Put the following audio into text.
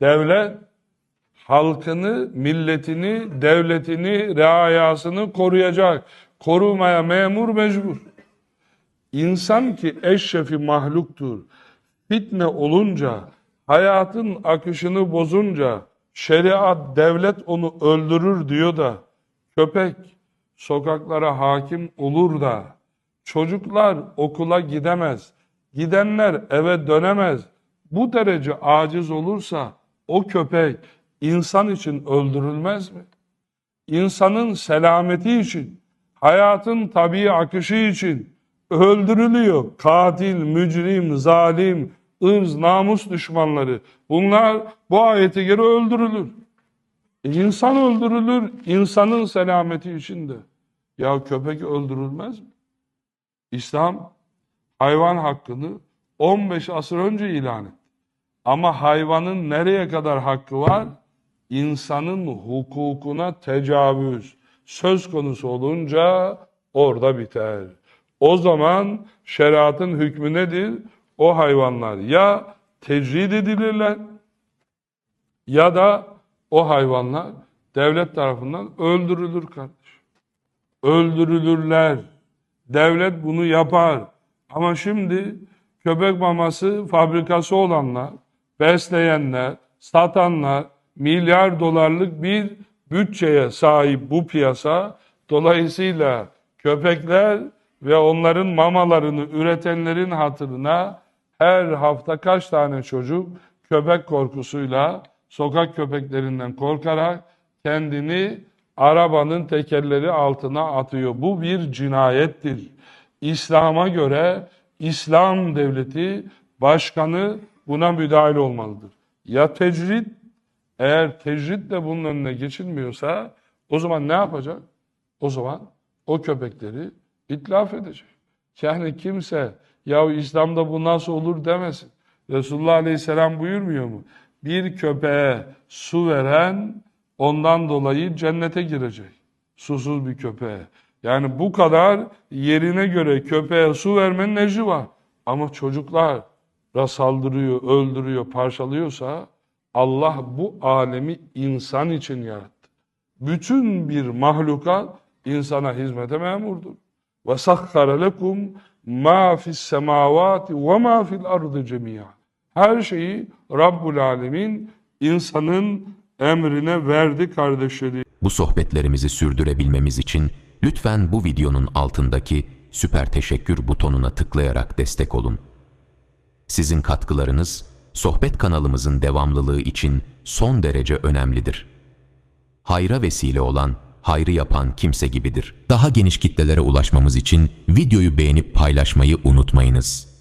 Devlet halkını, milletini, devletini, reayasını koruyacak. Korumaya memur mecbur. İnsan ki eşrefi mahluktur. Fitne olunca, hayatın akışını bozunca, şeriat, devlet onu öldürür diyor da, köpek sokaklara hakim olur da, çocuklar okula gidemez, gidenler eve dönemez. Bu derece aciz olursa o köpek insan için öldürülmez mi? İnsanın selameti için, hayatın tabii akışı için öldürülüyor. Katil, mücrim, zalim, ırz, namus düşmanları. Bunlar bu ayeti göre öldürülür. E, İnsan öldürülür, insanın selameti için de. Ya köpek öldürülmez mi? İslam hayvan hakkını 15 asır önce ilan etti. Ama hayvanın nereye kadar hakkı var? İnsanın hukukuna tecavüz söz konusu olunca orada biter. O zaman şeriatın hükmü nedir? O hayvanlar ya tecrid edilirler ya da o hayvanlar devlet tarafından öldürülür kardeş. Öldürülürler. Devlet bunu yapar. Ama şimdi köpek maması fabrikası olanlar, besleyenler, satanlar milyar dolarlık bir bütçeye sahip bu piyasa. Dolayısıyla köpekler ve onların mamalarını üretenlerin hatırına her hafta kaç tane çocuk köpek korkusuyla sokak köpeklerinden korkarak kendini arabanın tekerleri altına atıyor. Bu bir cinayettir. İslam'a göre İslam devleti başkanı buna müdahale olmalıdır. Ya tecrit eğer tecrit de bunun önüne geçilmiyorsa o zaman ne yapacak? O zaman o köpekleri itlaf edecek. Yani kimse ya İslam'da bu nasıl olur demesin. Resulullah Aleyhisselam buyurmuyor mu? Bir köpeğe su veren ondan dolayı cennete girecek. Susuz bir köpeğe. Yani bu kadar yerine göre köpeğe su vermenin necri var. Ama çocuklar saldırıyor, öldürüyor, parçalıyorsa Allah bu alemi insan için yarattı. Bütün bir mahlukat insana hizmete memurdur. Ve sakhara lekum ma fis semavati ve ma fil ardı cemiyan. Her şeyi Rabbul Alemin insanın emrine verdi kardeşleri. Bu sohbetlerimizi sürdürebilmemiz için lütfen bu videonun altındaki süper teşekkür butonuna tıklayarak destek olun. Sizin katkılarınız sohbet kanalımızın devamlılığı için son derece önemlidir. Hayra vesile olan, hayrı yapan kimse gibidir. Daha geniş kitlelere ulaşmamız için videoyu beğenip paylaşmayı unutmayınız.